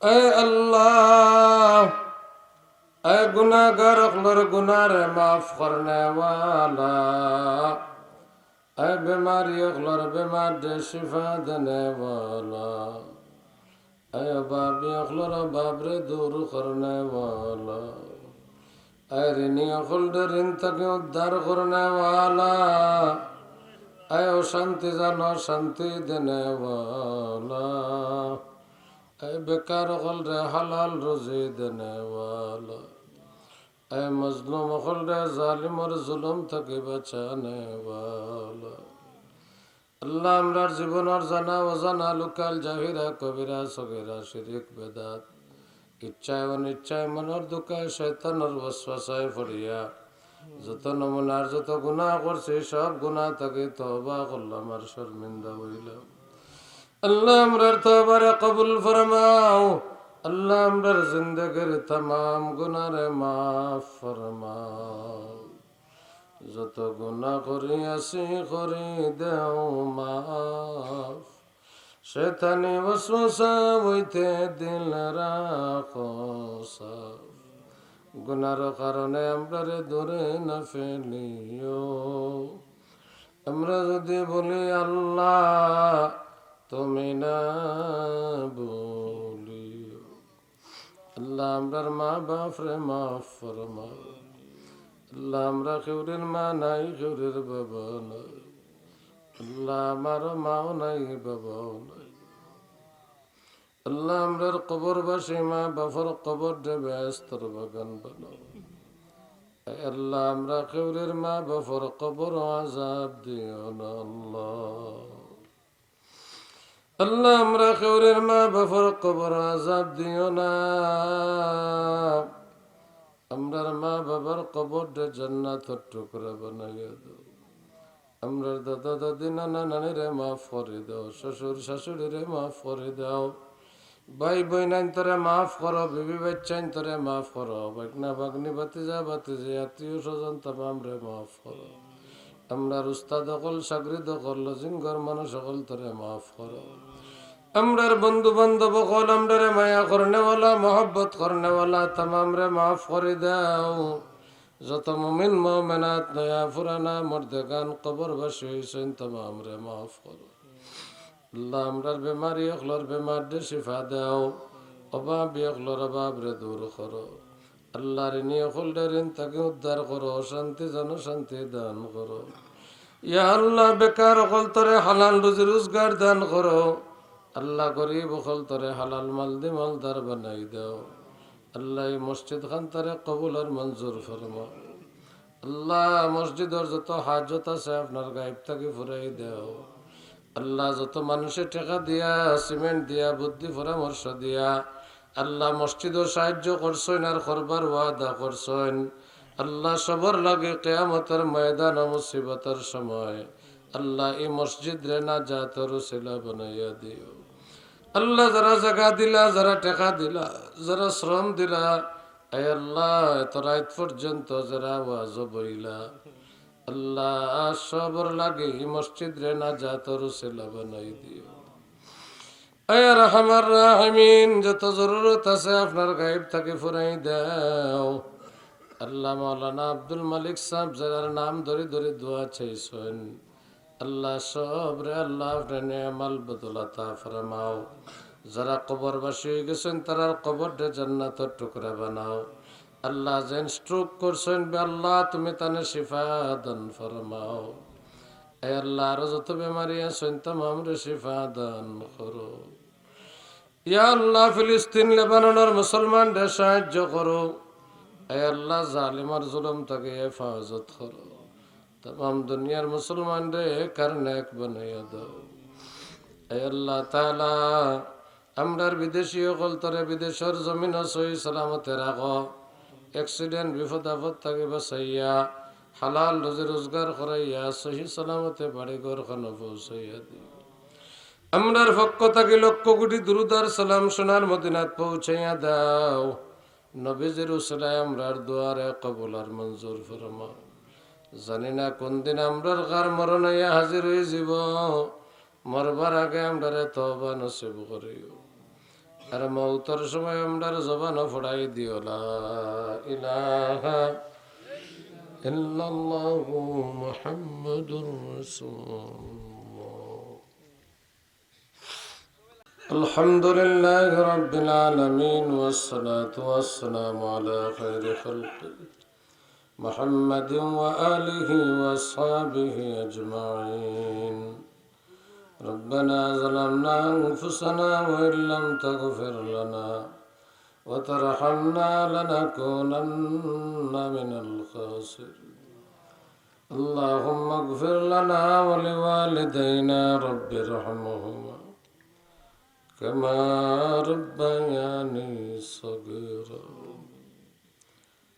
আল্লাহ, এ গুনাহগার অখলর গুনার মাফ করনে ওয়ালা এ বেমারি অখলর বেমার দে শিফা দেনে ওয়ালা এ বাবি অখলর বাবরে দূর করনে ওয়ালা এ ঋণী অখল দে ঋণ থেকে উদ্ধার করনে ওয়ালা এ অশান্তি জানো বেকার অকল রে হালাল রুজি দেনেওয়ালা এ মজলুম অকল রে জালিমর জুলুম থেকে বাঁচানেওয়ালা আল্লাহ আমরার জীবনের জানা অজানা লোকাল জাহিরা, কবিরা, সগিরা, শিরিক, বেদাত। ইচ্ছায় অনিচ্ছায় মনের দুঃখায় শৈতানের বসবাসায় পড়িয়া যত নমুনার যত গুণা করছি, সব গুণা থেকে তবা করলাম আর শর্মিন্দা হইলাম। আল্লাহ আমরার তবারে কবুল ফরমাও। আল্লাহ আমরার জিন্দগির তমাম গুনারে মাফ ফরমাও। যত গুণা করি আসি করি দেও মাফ। শেতানি বসবসা হইতে দিল রাখো গুনার কারণে আমরারে দূরে না ফেলিও। আমরা যদি বলি আল্লাহ তুমি না বলিও। আল্লাহ মা বাপরে মাফ ফরমাও আল্লাহ আমরা কেউরের মা নাই, কেউরের বাবা নাই। আল্লাহ আমার মাও নাই, বাবাও নাই। আল্লাহ আমরার কবর বাসী মা বাফর কবর দেবে আস্তর বাগান বানাও। আল্লাহ আমরা কেউরের মা বাফর কবর আজাব দিও না, আল্লাহ। আল্লাহ, আমরা কেউরের মা বাফর কবর আজাব দিও না। আমরার মা বাবার কবর জান্নাত টুকরা বানাইয়া দাও আমরার দাদা, দাদি, নানা, নানিরে মাফ করে দাও, শ্বশুর, শাশুড়িরে মাফ করে দাও। ভাই বইনাইন তোরে মাফ করো বিবি বাচ্চাইন তোরে মাফ করো বাগনা বাগনি বাতিজা বাতিজা আত্মীয় স্বজন তামাম রে মাফ করো আমরার উস্তাদ অকল, সাগরিদ অকল লজিঙ্গর মানুষ অকল তোরে মাফ করো আমরার বন্ধু বান্ধব অকল আমরারে মায়া করনেওয়ালা, মহব্বত করনেওয়ালা তামাম রে মাফ করে দাও। যত মুমিন মোমেনাত নয়া ফুরানা মর্দেগান কবর বাসী হয়েছেন তামাম রে মাফ করো। আল্লাহ আমরার বেমারি অখলর বেমার দে শিফা দাও। অভাব অখলর অভাব রে দূর করো। আল্লাহ ঋণী অকল ঋণ তাকে উদ্ধার করো শান্তি জন শান্তি দান করো। ইয়া আল্লাহ, বেকার অকল তরে হালাল রুজি রোজগার দান করো। আল্লাহ গরিব অকল তরে হালাল মাল দি মালদার বানাই দাও। আল্লাহ মসজিদ খান তরে কবুল আর মঞ্জুর ফরমা আল্লাহ মসজিদের যত হাজত আছে আপনার গাইব থেকে ফুরাই দাও। আল্লাহ যত মানুষের টাকা দিয়া, সিমেন্ট দিয়া, বুদ্ধি পরামর্শ দিয়া, আল্লাহ মসজিদও সাহায্য করছেন আর করবার ওয়াদা করছেন। আল্লাহ সবর লাগে কেয়ামতের ময়দান ও মুসিবতের সময়। আল্লাহ এই মসজিদ রে না যা তোর শিলা বানাইয়া দিও। আল্লাহ যারা জায়গা দিলা, যারা টাকা দিলা, যারা শ্রম দিলা, আয় আল্লাহ, এত রাত পর্যন্ত যারা ওয়াজ বইলা। আল্লাহ সবর লাগে মসজিদ রে না যা তোর শিলা বানাই দিও। রহমার রাহমিন, যত জরুরত আছে আপনার গাইব থাকে ফুরাই দাও। আল্লাহ মৌলানা আব্দুল মালিক সাহেব যার নাম ধরে ধরে দোয়া চাইছেন। আল্লাহ সব রে আল্লাহ রে আমাল বদলাতা ফরমাও। যারা কবরবাসী হয়ে গেছেন, তারা কবর রে জান্নাতের টুকরা বানাও। আল্লাহ যেন স্ট্রোক করছেন আল্লাহ, তুমি তানে শিফা দান ফরমাও। এ আল্লাহ, আরও যত বেমারি আছেন, তামাম রে শিফা দান করো। ইয়া আল্লাহ, ফিলিস্তিন, লেবাননের মুসলমান রে সাহায্য করো। এ আল্লাহ, জালিমার জুলুম থেকে হেফাজত করো। তাম দুনিয়ার মুসলমান রে কারণে এক বানাইয়া দাও তালা আমরার বিদেশি অকল তরে বিদেশের জমিন সই সালামতে রাখ অ্যাক্সিডেন্ট, বিপদ আপদ থাকে বাসাইয়া হালাল রোজি রোজগার করাইয়া, সহি সালামতে বাড়ি ঘর খানো পৌঁছাইয়া দিও। আমরার পক্ষ থেকে লক্ষ কোটি দুরুদার সালাম সোনার মদিনাত পৌঁছাইয়া দাও। নবীজির উসলাই আমরার দুয়ারে কবুল আর মঞ্জুর ফরমা জানি না কোন দিন আমরার কার মরণ হইয়া হাজির হয়ে যাব মরবার আগে আমরারে তবা নসিব করিও আর মৌতর সময় আমরার জবানও ফোড়াই দিও লা ইলাহা ইল্লাল্লাহু মুহাম্মাদুর রাসূলুল্লাহ الحمد لله رب العالمين والصلاة والسلام على خير خلقه محمد وآله وأصحابه أجمعين. ربنا ظلمنا أنفسنا وإن لم تغفر لنا وترحمنا لنكونن من الخاسرين. اللهم اغفر لنا ولوالدينا رب ارحمهما كما ربياني صغيرا.